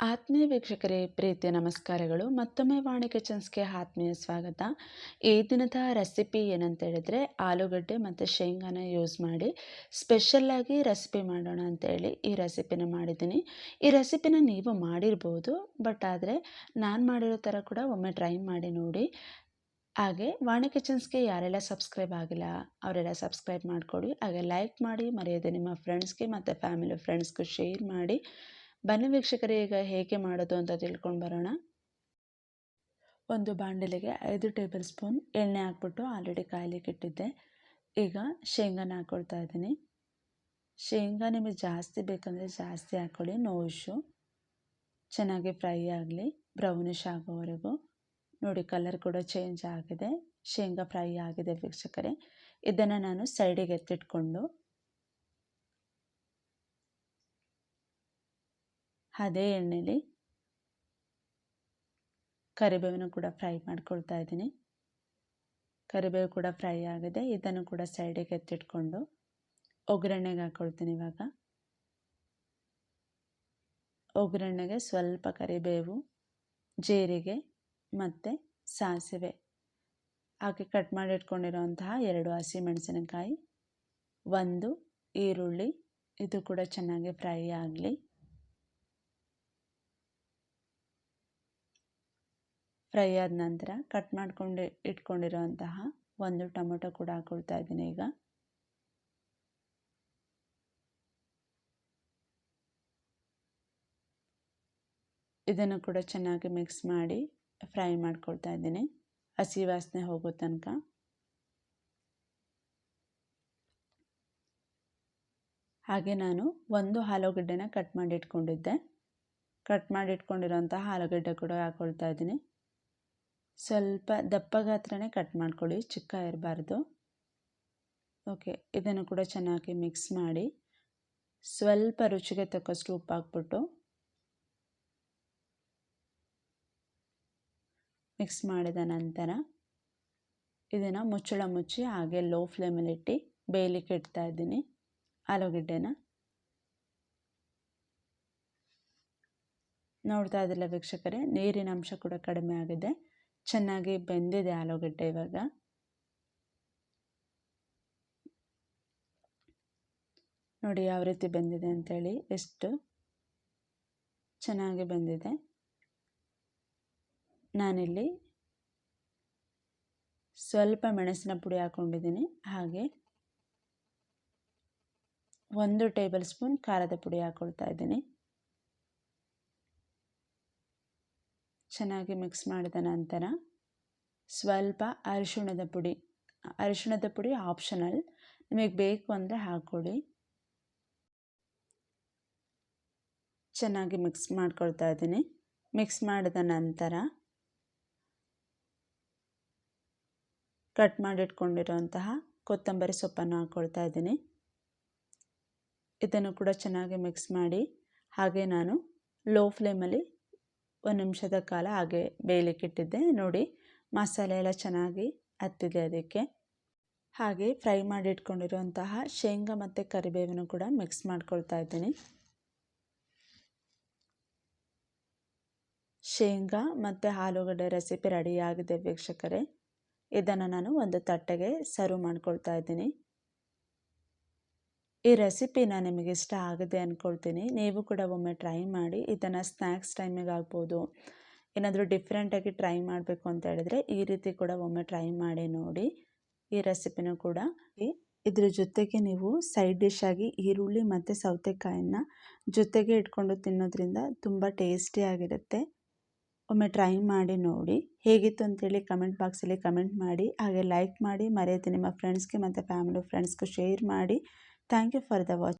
ಆತ್ಮೀಯ ವೀಕ್ಷಕರೇ, ಪ್ರೀತಿಯ ನಮಸ್ಕಾರಗಳು. ಮತ್ತೊಮ್ಮೆ ವಾಣಿ ಕಿಚನ್ಸ್ಗೆ ಆತ್ಮೀಯ ಸ್ವಾಗತ. ಈ ದಿನದ ರೆಸಿಪಿ ಏನಂತ ಹೇಳಿದ್ರೆ, ಆಲೂಗಡ್ಡೆ ಮತ್ತು ಶೇಂಗಾನ ಯೂಸ್ ಮಾಡಿ ಸ್ಪೆಷಲ್ಲಾಗಿ ರೆಸಿಪಿ ಮಾಡೋಣ ಅಂತೇಳಿ ಈ ರೆಸಿಪಿನ ಮಾಡಿದ್ದೀನಿ. ಈ ರೆಸಿಪಿನ ನೀವು ಮಾಡಿರ್ಬೋದು, ಬಟ್ ಆದರೆ ನಾನು ಮಾಡಿರೋ ಥರ ಕೂಡ ಒಮ್ಮೆ ಟ್ರೈ ಮಾಡಿ ನೋಡಿ. ಹಾಗೆ ವಾಣಿ ಕಿಚನ್ಸ್ಗೆ ಯಾರೆಲ್ಲ ಸಬ್ಸ್ಕ್ರೈಬ್ ಆಗಿಲ್ಲ, ಅವರೆಲ್ಲ ಸಬ್ಸ್ಕ್ರೈಬ್ ಮಾಡಿಕೊಡಿ. ಹಾಗೆ ಲೈಕ್ ಮಾಡಿ, ಮರೆಯದೆ ನಿಮ್ಮ ಫ್ರೆಂಡ್ಸ್ಗೆ ಮತ್ತು ಫ್ಯಾಮಿಲಿ ಫ್ರೆಂಡ್ಸ್ಗೂ ಶೇರ್ ಮಾಡಿ. ಬನ್ನಿ ವೀಕ್ಷಕರೇ, ಈಗ ಹೇಗೆ ಮಾಡೋದು ಅಂತ ತಿಳ್ಕೊಂಡು ಬರೋಣ. ಒಂದು ಬಾಂಡಲಿಗೆ ಐದು ಟೇಬಲ್ ಸ್ಪೂನ್ ಎಣ್ಣೆ ಹಾಕ್ಬಿಟ್ಟು ಆಲ್ರೆಡಿ ಕಾಯ್ಲಿಕ್ಕೆ ಇಟ್ಟಿದ್ದೆ. ಈಗ ಶೇಂಗಾನ ಹಾಕ್ಕೊಳ್ತಾ ಇದ್ದೀನಿ. ಶೇಂಗಾ ನಿಮಗೆ ಜಾಸ್ತಿ ಬೇಕಂದರೆ ಜಾಸ್ತಿ ಹಾಕ್ಕೊಳ್ಳಿ ನೋ ಇಶ್ಯೂ. ಚೆನ್ನಾಗಿ ಫ್ರೈ ಆಗಲಿ ಬ್ರೌನಿಶ್ ಆಗೋವರೆಗೂ. ನೋಡಿ, ಕಲರ್ ಕೂಡ ಚೇಂಜ್ ಆಗಿದೆ. ಶೇಂಗಾ ಫ್ರೈ ಆಗಿದೆ ವೀಕ್ಷಕರೇ. ಇದನ್ನು ನಾನು ಸೈಡಿಗೆ ಎತ್ತಿಟ್ಕೊಂಡು ಅದೇ ಎಣ್ಣೆಲಿ ಕರಿಬೇವನ್ನು ಕೂಡ ಫ್ರೈ ಮಾಡ್ಕೊಳ್ತಾ ಇದ್ದೀನಿ. ಕರಿಬೇವು ಕೂಡ ಫ್ರೈ ಆಗಿದೆ. ಇದನ್ನು ಕೂಡ ಸೈಡಿಗೆ ಎತ್ತಿಟ್ಕೊಂಡು ಒಗ್ಗರಣೆಗೆ ಹಾಕ್ಕೊಳ್ತೀನಿ ಇವಾಗ. ಒಗ್ಗರಣೆಗೆ ಸ್ವಲ್ಪ ಕರಿಬೇವು, ಜೀರಿಗೆ ಮತ್ತು ಸಾಸಿವೆ. ಹಾಕಿ ಕಟ್ ಮಾಡಿ ಇಟ್ಕೊಂಡಿರೋಂತಹ ಎರಡು ಹಸಿಮೆಣಸಿನಕಾಯಿ ಒಂದು ಈರುಳ್ಳಿ, ಇದು ಕೂಡ ಚೆನ್ನಾಗಿ ಫ್ರೈ ಆಗಲಿ. ಫ್ರೈ ಆದ ನಂತರ ಕಟ್ ಮಾಡ್ಕೊಂಡು ಇಟ್ಕೊಂಡಿರುವಂತಹ ಒಂದು ಟೊಮೊಟೊ ಕೂಡ ಹಾಕೊಳ್ತಾ ಇದ್ದೀನಿ ಈಗ. ಇದನ್ನು ಕೂಡ ಚೆನ್ನಾಗಿ ಮಿಕ್ಸ್ ಮಾಡಿ ಫ್ರೈ ಮಾಡ್ಕೊಳ್ತಾ ಇದ್ದೀನಿ. ಹಸಿ ವಾಸನೆ ಹೋಗೋ ತನಕ. ಹಾಗೆ ನಾನು ಒಂದು ಆಲೂಗಡ್ಡೆನ ಕಟ್ ಮಾಡಿ ಇಟ್ಕೊಂಡಿದ್ದೆ. ಕಟ್ ಮಾಡಿ ಇಟ್ಕೊಂಡಿರೋಂತಹ ಆಲೂಗಡ್ಡೆ ಕೂಡ ಹಾಕ್ಕೊಳ್ತಾ ಇದ್ದೀನಿ. ಸ್ವಲ್ಪ ದಪ್ಪ ಗಾತ್ರನೇ ಕಟ್ ಮಾಡ್ಕೊಳ್ಳಿ, ಚಿಕ್ಕ ಇರಬಾರ್ದು. ಓಕೆ ಇದನ್ನು ಕೂಡ ಚೆನ್ನಾಗಿ ಮಿಕ್ಸ್ ಮಾಡಿ, ಸ್ವಲ್ಪ ರುಚಿಗೆ ತಕ್ಕಷ್ಟು ಉಪ್ಪು ಹಾಕ್ಬಿಟ್ಟು ಮಿಕ್ಸ್ ಮಾಡಿದ ನಂತರ ಇದನ್ನು ಮುಚ್ಚಳ ಮುಚ್ಚಿ ಹಾಗೆ ಲೋ ಫ್ಲೇಮಲ್ಲಿಟ್ಟು ಬೇಯಲಿಕ್ಕೆ ಇಡ್ತಾ ಇದ್ದೀನಿ, ಆಲೂಗಡ್ಡೆನ. ನೋಡ್ತಾ ಇದ್ದಿಲ್ಲ ವೀಕ್ಷಕರೇ, ನೀರಿನ ಅಂಶ ಕೂಡ ಕಡಿಮೆ ಆಗಿದೆ. ಚೆನ್ನಾಗಿ ಬೆಂದಿದೆ ಆಲೂಗಡ್ಡೆ ಇವಾಗ. ನೋಡಿ ಯಾವ ರೀತಿ ಬೆಂದಿದೆ ಅಂತೇಳಿ, ಎಷ್ಟು ಚೆನ್ನಾಗಿ ಬೆಂದಿದೆ. ನಾನಿಲ್ಲಿ ಸ್ವಲ್ಪ ಮೆಣಸಿನ ಪುಡಿ ಹಾಕ್ಕೊಂಡಿದ್ದೀನಿ ಹಾಗೆ ಒಂದು ಟೇಬಲ್ ಸ್ಪೂನ್ ಖಾರದ ಪುಡಿ ಹಾಕ್ಕೊಳ್ತಾ ಇದ್ದೀನಿ. ಚೆನ್ನಾಗಿ ಮಿಕ್ಸ್ ಮಾಡಿದ ನಂತರ ಸ್ವಲ್ಪ ಅರಿಶಿಣದ ಪುಡಿ ಅರಿಶಿಣದ ಪುಡಿ ಆಪ್ಷನಲ್ ನಿಮಗೆ ಬೇಕು ಅಂದರೆ ಹಾಕ್ಕೊಡಿ. ಚೆನ್ನಾಗಿ ಮಿಕ್ಸ್ ಮಾಡ್ಕೊಳ್ತಾ ಇದ್ದೀನಿ. ಮಿಕ್ಸ್ ಮಾಡಿದ ನಂತರ ಕಟ್ ಮಾಡಿಟ್ಕೊಂಡಿರೋಂತಹ ಕೊತ್ತಂಬರಿ ಸೊಪ್ಪನ್ನು ಹಾಕ್ಕೊಳ್ತಾ ಇದ್ದೀನಿ. ಇದನ್ನು ಕೂಡ ಚೆನ್ನಾಗಿ ಮಿಕ್ಸ್ ಮಾಡಿ. ಹಾಗೆ ನಾನು ಲೋ ಫ್ಲೇಮಲ್ಲಿ ಒಂದು ನಿಮಿಷದ ಕಾಲ ಹಾಗೆ ಬೇಯಲಿಕ್ಕಿಟ್ಟಿದ್ದೆ ನೋಡಿ, ಮಸಾಲೆ ಎಲ್ಲ ಚೆನ್ನಾಗಿ ಹತ್ತಿದೆ ಅದಕ್ಕೆ. ಹಾಗೆ ಫ್ರೈ ಮಾಡಿ ಇಟ್ಕೊಂಡಿರುವಂತಹ ಶೇಂಗಾ ಮತ್ತು ಕರಿಬೇವನ್ನು ಕೂಡ ಮಿಕ್ಸ್ ಮಾಡ್ಕೊಳ್ತಾ ಇದ್ದೀನಿ. ಶೇಂಗಾ ಮತ್ತು ಆಲೂಗಡ್ಡೆ ರೆಸಿಪಿ ರೆಡಿಯಾಗಿದೆ ವೀಕ್ಷಕರೇ. ಇದನ್ನು ನಾನು ಒಂದು ತಟ್ಟೆಗೆ ಸರ್ವ್ ಮಾಡ್ಕೊಳ್ತಾ ಇದ್ದೀನಿ. ಈ ರೆಸಿಪಿನ ನಿಮಗೆ ಇಷ್ಟ ಆಗಿದೆ ಅಂದ್ಕೊಳ್ತೀನಿ ನೀವು ಕೂಡ ಒಮ್ಮೆ ಟ್ರೈ ಮಾಡಿ, ಇದನ್ನು ಸ್ನ್ಯಾಕ್ಸ್ ಟೈಮಿಗೆ ಆಗ್ಬೋದು ಏನಾದರೂ ಡಿಫ್ರೆಂಟಾಗಿ ಟ್ರೈ ಮಾಡಬೇಕು ಅಂತ ಹೇಳಿದ್ರೆ, ಈ ರೀತಿ ಕೂಡ ಒಮ್ಮೆ ಟ್ರೈ ಮಾಡಿ ನೋಡಿ. ಈ ರೆಸಿಪಿನೂ ಕೂಡ. ಇದ್ರ ಜೊತೆಗೆ ನೀವು ಸೈಡ್ ಡಿಶ್ ಆಗಿ ಈರುಳ್ಳಿ ಮತ್ತು ಸೌತೆಕಾಯನ್ನು ಜೊತೆಗೆ ಇಟ್ಕೊಂಡು ತಿನ್ನೋದ್ರಿಂದ ತುಂಬ ಟೇಸ್ಟಿಯಾಗಿರುತ್ತೆ ಒಮ್ಮೆ ಟ್ರೈ ಮಾಡಿ ನೋಡಿ. ಹೇಗಿತ್ತು ಅಂತೇಳಿ ಕಮೆಂಟ್ ಬಾಕ್ಸಲ್ಲಿ ಕಮೆಂಟ್ ಮಾಡಿ. ಹಾಗೆ ಲೈಕ್ ಮಾಡಿ, ಮರೆಯದೆ ನಿಮ್ಮ ಫ್ರೆಂಡ್ಸ್ಗೆ ಮತ್ತು ಫ್ಯಾಮಿಲಿ ಫ್ರೆಂಡ್ಸ್ಗೆ ಶೇರ್ ಮಾಡಿ. Thank you for the watch.